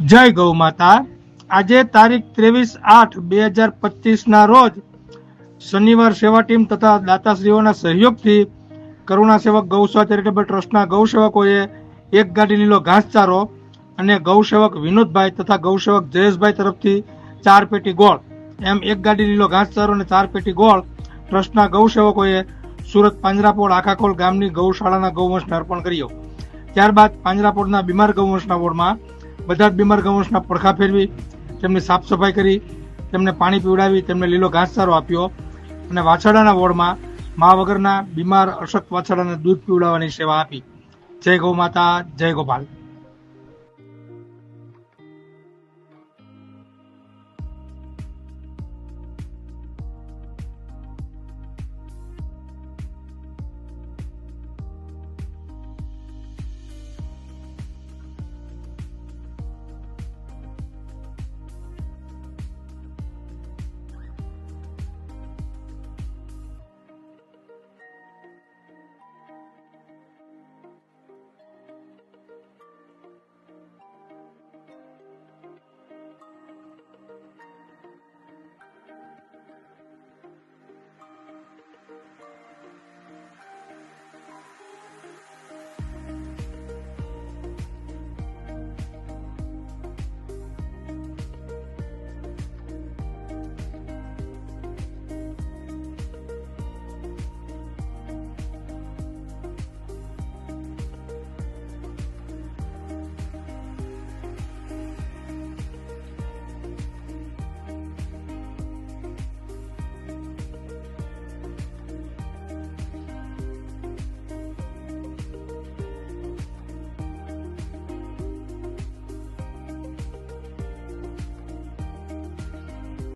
જય ગૌ માતા. આજે તારીખ ત્રેવીસ આઠ બે હજાર પચીસના રોજ શનિવાર સેવા ટીમ તથા દાતાશ્રીઓના સહયોગથી કરુણા સેવક ગૌસેવા ચેરિટેબલ ટ્રસ્ટના ગૌસેવકોએ એક ગાડી લીલો ઘાસચારો અને ગૌસેવક વિનોદભાઈ તથા ગૌસેવક જયેશભાઈ તરફથી ચાર પેટી ગોળ. એમ એક ગાડી લીલો ઘાસચારો અને ચાર પેટી ગોળ ટ્રસ્ટના ગૌસેવકોએ સુરત પાંજરાપોળ આખાકોલ ગામની ગૌશાળાના ગૌવંશને અર્પણ કર્યો. ત્યારબાદ પાંજરાપોળના બીમાર ગૌવંશના વોર્ડમાં બધા જ બીમાર ગૌવંશના પડખા ફેરવી, તેમની સાફ સફાઈ કરી, તેમને પાણી પીવડાવી, તેમને લીલો ઘાસચારો આપ્યો અને વાછરડાના વોર્ડમાં મા વગરના બીમાર અશક્ત વાછરડાને દૂધ પીવડાવવાની સેવા આપી. જય ગૌ માતા, જય ગોપાલ.